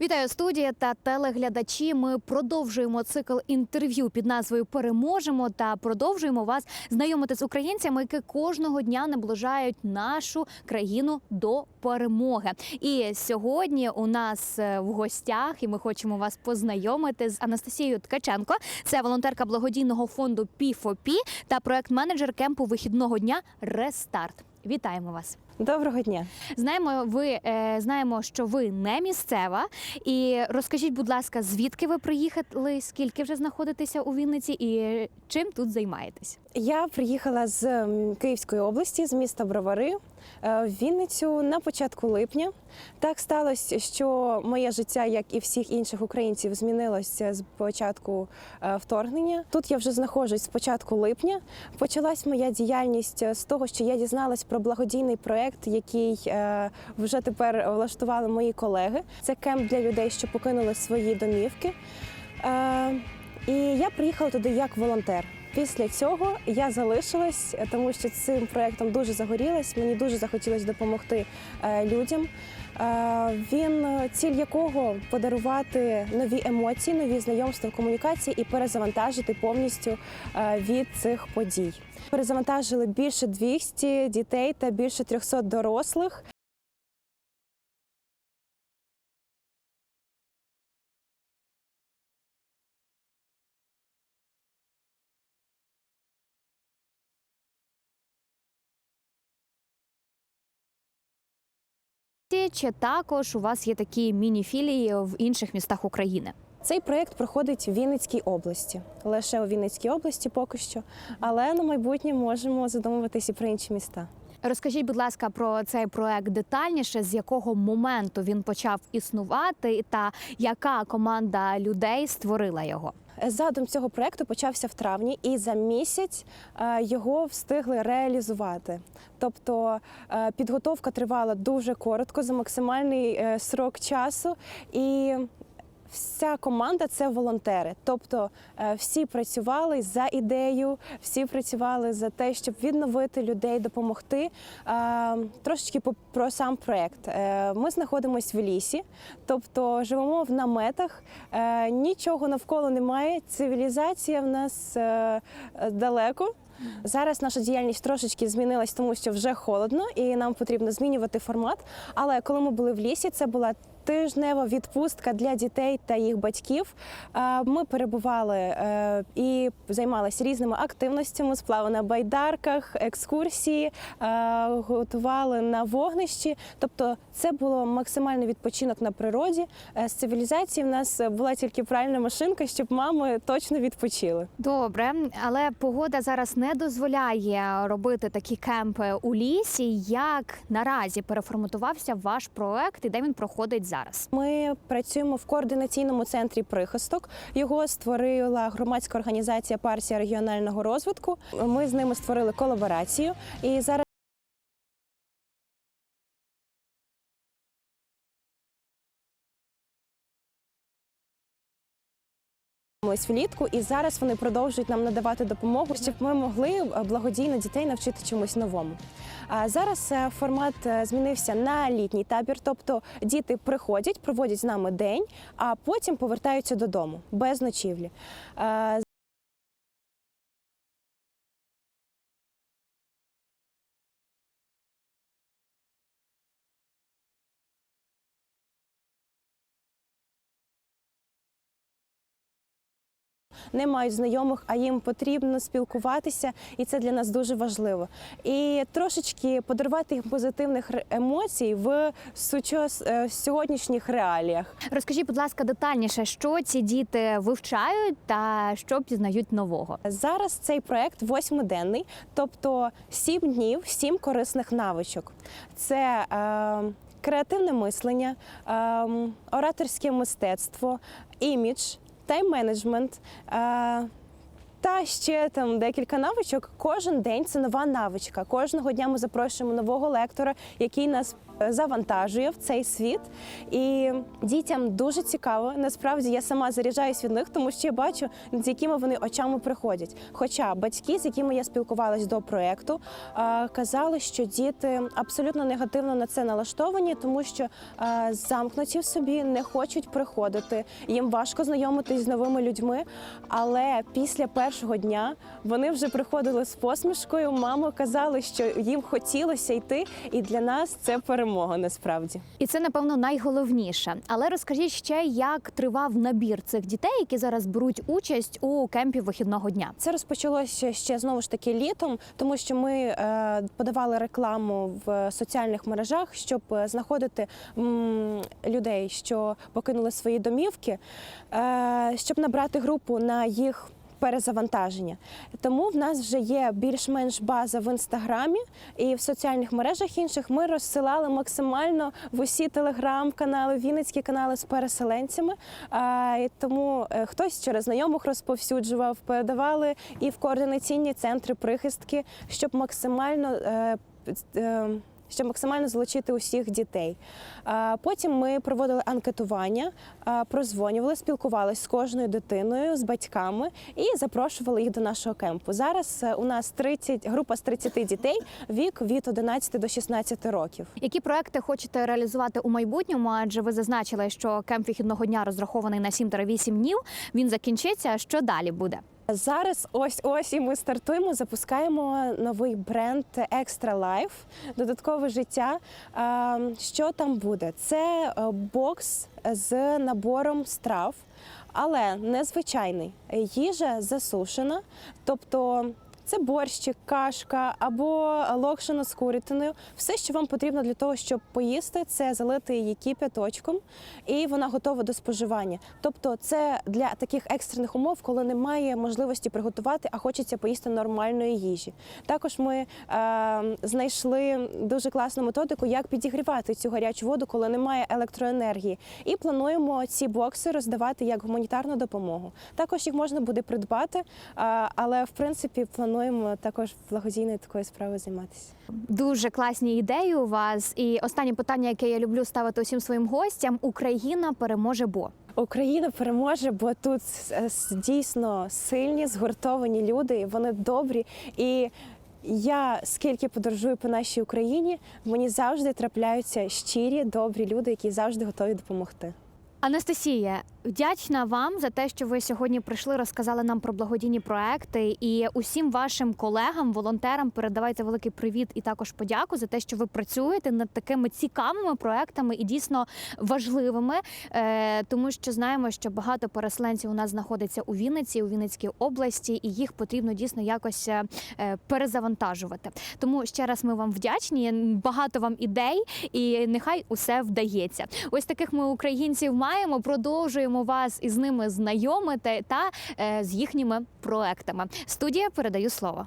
Вітаю студія та телеглядачі. Ми продовжуємо цикл інтерв'ю під назвою Переможемо та продовжуємо вас знайомити з українцями, які кожного дня наближають нашу країну до перемоги. І сьогодні у нас е, в гостях, і ми хочемо вас познайомити з Анастасією Ткаченко. Це волонтерка благодійного фонду Пі4Пі та проект-менеджер кемпу вихідного дня Рестарт. Вітаємо вас. Доброго дня. Знаємо, ви е, знаємо, що ви не місцева. І розкажіть, будь ласка, звідки ви приїхали, скільки вже знаходитеся у Вінниці, і чим тут займаєтесь? Я приїхала з Київської області, з міста Бровари е, в Вінницю на початку липня. Так сталося, що моє життя, як і всіх інших українців, змінилося з початку е, вторгнення. Тут я вже знаходжусь з початку липня. Почалась моя діяльність з того, що я дізналась про благодійний проект, який е, вже тепер влаштували мої колеги. Це кемп для людей, що покинули свої домівки. Е, І я приїхала туди як волонтер. Після цього я залишилась, тому що цим проектом дуже загорілась. Мені дуже захотілося допомогти е, людям. Е, Він ціль якого подарувати нові емоції, нові знайомства, комунікації і перезавантажити повністю е, від цих подій. Перезавантажили більше 200 дітей та більше 300 дорослих. Чи також у вас є такі міні-філії в інших містах України? Цей проєкт проходить в Вінницькій області, лише у Вінницькій області поки що, але на майбутнє можемо задумуватися і про інші міста. Розкажіть, будь ласка, про цей проект детальніше, з якого моменту він почав існувати, та яка команда людей створила його? Задум цього проекту почався в травні, і за місяць е, його встигли реалізувати. Тобто е, підготовка тривала дуже коротко за максимальний е, срок часу, і вся команда це волонтери. Тобто е, всі працювали за ідею, всі працювали за те, щоб відновити людей, допомогти. Е, Трошечки про сам проект. Е, Ми знаходимося в лісі, тобто живемо в наметах, нічого навколо немає. Цивілізація в нас далеко. Зараз наша діяльність трошечки змінилась, тому що вже холодно і нам потрібно змінювати формат. Але коли ми були в лісі, це була тижнева відпустка для дітей та їх батьків. Е, Ми перебували е, і займалися різними активностями, сплави на байдарках, екскурсії, е, готували на вогнищі. Тобто, це було максимальний відпочинок на природі. З цивілізації в нас була тільки пральна машинка, щоб мами точно відпочили. Добре, але погода зараз не дозволяє робити такі кемпи у лісі. Як наразі переформатувався ваш проект і де він проходить зараз? Ми працюємо в координаційному центрі прихисток. Його створила громадська організація партія регіонального розвитку. Ми з ними створили колаборацію і зараз. Ось влітку, і зараз вони продовжують нам надавати допомогу, щоб ми могли е, благодійно дітей навчити чомусь новому. Зараз е, формат е, змінився на літній табір, тобто діти приходять, проводять з нами день, а потім повертаються додому без ночівлі. Не мають знайомих, а їм потрібно спілкуватися, і це для нас дуже важливо. І трошечки подарувати їм позитивних емоцій в сучас- е, сьогоднішніх реаліях. Розкажіть, будь ласка, детальніше, що ці діти вивчають та що пізнають нового. Зараз цей проект восьмиденний, тобто сім днів, сім корисних навичок. Це е, креативне мислення, е, ораторське мистецтво, імідж, тайм-менеджмент. Е, та ще там декілька навичок. Кожен день це нова навичка. Кожного дня ми запрошуємо нового лектора, який нас завантажує в цей світ. І дітям дуже цікаво. Насправді я сама заряджаюсь від них, тому що я бачу, з якими вони очами приходять. Хоча батьки, з якими я спілкувалась до проекту, е, казали, що діти абсолютно негативно на це налаштовані, тому що е, замкнуті в собі не хочуть приходити. Їм важко знайомитись з новими людьми. Але після першого дня вони вже приходили з посмішкою. Мамо казали, що їм хотілося йти, і для нас це перемога насправді. І це напевно найголовніше. Але розкажіть ще, як тривав набір цих дітей, які зараз беруть участь у кемпі вихідного дня. Це розпочалося ще знову ж таки літом, тому що ми е, подавали рекламу в соціальних мережах, щоб е, знаходити людей, що покинули свої домівки, е, щоб набрати групу на їх. Перезавантаження, тому в нас вже є більш-менш база в інстаграмі і в соціальних мережах інших. Ми розсилали максимально в усі телеграм-канали, вінницькі канали з переселенцями. А, і тому е, хтось через знайомих розповсюджував, передавали і в координаційні центри прихистки, щоб максимально. Щоб максимально залучити усіх дітей. Потім ми проводили анкетування, прозвонювали, спілкувалися з кожною дитиною, з батьками і запрошували їх до нашого кемпу. Зараз е, у нас 30, група з 30 дітей, вік від 11 до 16 років. Які проекти хочете реалізувати у майбутньому? Адже ви зазначили, що кемп вихідного дня розрахований на 7-8 днів. Він закінчиться. Що далі буде? Зараз ось ось і ми стартуємо, запускаємо новий бренд Extra Life, додаткове життя. Що там буде? Це е, бокс з набором страв, але незвичайний. Їжа засушена, тобто. Це борщик, кашка або локшина з курятиною. Все, що вам потрібно для того, щоб поїсти, це залити її кип'яточком, і вона готова до споживання. Тобто, це для таких екстрених умов, коли немає можливості приготувати, а хочеться поїсти нормальної їжі. Також ми е, знайшли дуже класну методику, як підігрівати цю гарячу воду, коли немає електроенергії. І плануємо ці бокси роздавати як гуманітарну допомогу. Також їх можна буде придбати, е, але в принципі плануємо також благодійною такою справою займатися. Дуже класні ідеї у вас. І останнє питання, яке я люблю ставити усім своїм гостям: Україна переможе, бо Україна переможе, бо тут е, дійсно сильні, згуртовані люди, вони добрі. І я скільки подорожую по нашій Україні, мені завжди трапляються щирі, добрі люди, які завжди готові допомогти. Анастасія, вдячна вам за те, що ви сьогодні прийшли, розказали нам про благодійні проекти. І усім вашим колегам, волонтерам передавайте великий привіт і також подяку за те, що ви працюєте над такими цікавими проектами і дійсно важливими, е, тому що знаємо, що багато переселенців у нас знаходиться у Вінниці, у Вінницькій області, і їх потрібно дійсно якось е, перезавантажувати. Тому ще раз ми вам вдячні. Багато вам ідей, і нехай усе вдається. Ось таких ми українців маємо. Продовжуємо вас із ними знайомити та е, з їхніми проектами. Студія передаю слово.